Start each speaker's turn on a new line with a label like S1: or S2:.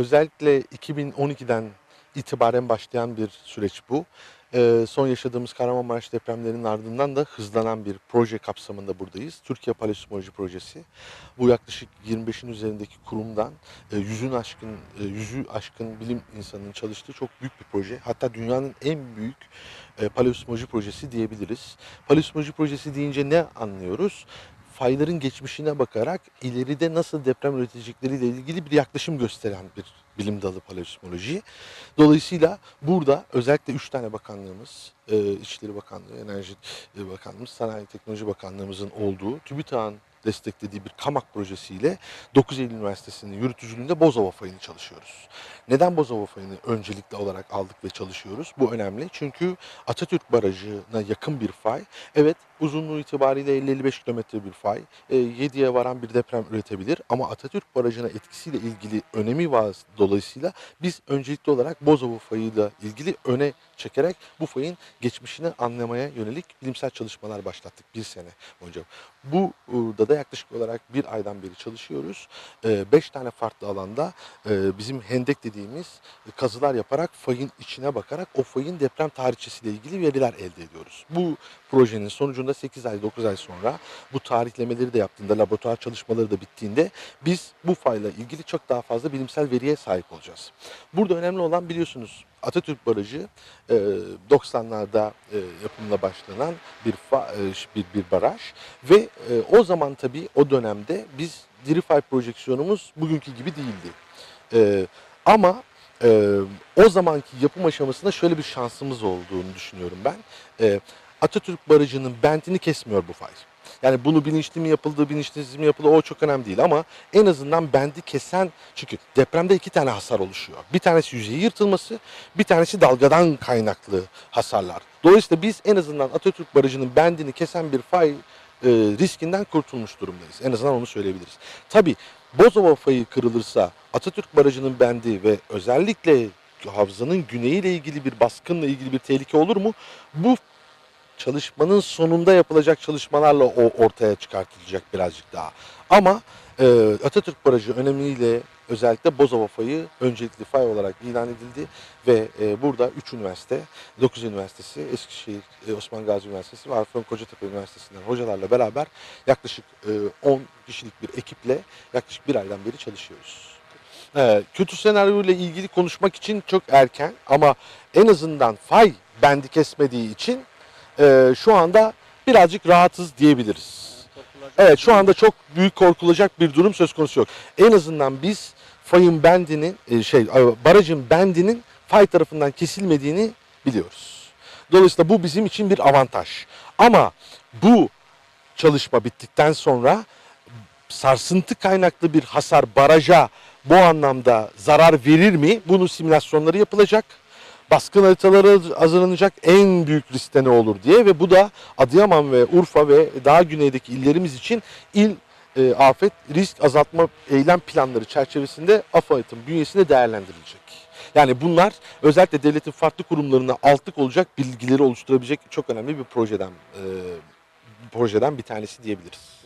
S1: özellikle 2012'den itibaren başlayan bir süreç bu. Ee, son yaşadığımız Kahramanmaraş depremlerinin ardından da hızlanan bir proje kapsamında buradayız. Türkiye Paleosmoloji Projesi. Bu yaklaşık 25'in üzerindeki kurumdan e, yüzün aşkın, e, yüzü aşkın bilim insanının çalıştığı çok büyük bir proje. Hatta dünyanın en büyük e, paleosmoloji projesi diyebiliriz. Paleosmoloji projesi deyince ne anlıyoruz? Fayların geçmişine bakarak ileride nasıl deprem üretecekleriyle ilgili bir yaklaşım gösteren bir bilim dalı paleosmoloji. Dolayısıyla burada özellikle üç tane bakanlığımız, e, İçişleri Bakanlığı, Enerji Bakanlığımız, Sanayi Teknoloji Bakanlığımızın olduğu TÜBİTAK'ın desteklediği bir KAMAK projesiyle 9 Eylül Üniversitesi'nin yürütücülüğünde Bozova fayını çalışıyoruz. Neden Bozova fayını öncelikli olarak aldık ve çalışıyoruz? Bu önemli çünkü Atatürk Barajı'na yakın bir fay. Evet uzunluğu itibariyle 50-55 kilometre bir fay. E, 7'ye varan bir deprem üretebilir ama Atatürk Barajı'na etkisiyle ilgili önemi var dolayısıyla biz öncelikli olarak Bozova fayıyla ilgili öne çekerek bu fayın geçmişini anlamaya yönelik bilimsel çalışmalar başlattık bir sene boyunca. Bu e, da da yaklaşık olarak bir aydan beri çalışıyoruz. E, Beş tane farklı alanda e, bizim hendek dediğimiz kazılar yaparak fayın içine bakarak o fayın deprem tarihçesiyle ilgili veriler elde ediyoruz. Bu projenin sonucunda 8 ay 9 ay sonra bu tarihlemeleri de yaptığında laboratuvar çalışmaları da bittiğinde biz bu fayla ilgili çok daha fazla bilimsel veriye sahip olacağız. Burada önemli olan biliyorsunuz Atatürk Barajı e, 90'larda e, yapımına başlanan bir, e, bir bir baraj ve e, o zaman tabii o dönemde biz diri fay projeksiyonumuz bugünkü gibi değildi. E, ama e, o zamanki yapım aşamasında şöyle bir şansımız olduğunu düşünüyorum ben. E, Atatürk Barajı'nın bentini kesmiyor bu fay. Yani bunu bilinçli mi yapıldı, bilinçsiz mi yapıldı o çok önemli değil ama en azından bendi kesen çünkü depremde iki tane hasar oluşuyor. Bir tanesi yüzeyi yırtılması, bir tanesi dalgadan kaynaklı hasarlar. Dolayısıyla biz en azından Atatürk Barajı'nın bendini kesen bir fay e, riskinden kurtulmuş durumdayız. En azından onu söyleyebiliriz. Tabii Bozova fayı kırılırsa Atatürk Barajı'nın bendi ve özellikle havzanın güneyiyle ilgili bir baskınla ilgili bir tehlike olur mu? Bu çalışmanın sonunda yapılacak çalışmalarla o ortaya çıkartılacak birazcık daha. Ama e, Atatürk Barajı önemiyle özellikle Bozova fayı öncelikli fay olarak ilan edildi ve e, burada 3 üniversite, 9 Üniversitesi, Eskişehir e, Osman Gazi Üniversitesi ve Afyon Kocatepe Üniversitesi'nden hocalarla beraber yaklaşık e, 10 kişilik bir ekiple yaklaşık bir aydan beri çalışıyoruz. E, kötü senaryo ile ilgili konuşmak için çok erken ama en azından fay bendi kesmediği için e, şu anda birazcık rahatız diyebiliriz. Evet şu anda çok büyük korkulacak bir durum söz konusu yok. En azından biz fayın bendinin e, şey barajın bendinin fay tarafından kesilmediğini biliyoruz. Dolayısıyla bu bizim için bir avantaj. Ama bu çalışma bittikten sonra sarsıntı kaynaklı bir hasar baraja bu anlamda zarar verir mi? Bunun simülasyonları yapılacak baskın haritaları hazırlanacak en büyük liste ne olur diye ve bu da Adıyaman ve Urfa ve daha güneydeki illerimiz için il e, afet risk azaltma eylem planları çerçevesinde AFAD'ın bünyesinde değerlendirilecek. Yani bunlar özellikle devletin farklı kurumlarına altlık olacak bilgileri oluşturabilecek çok önemli bir projeden e, projeden bir tanesi diyebiliriz.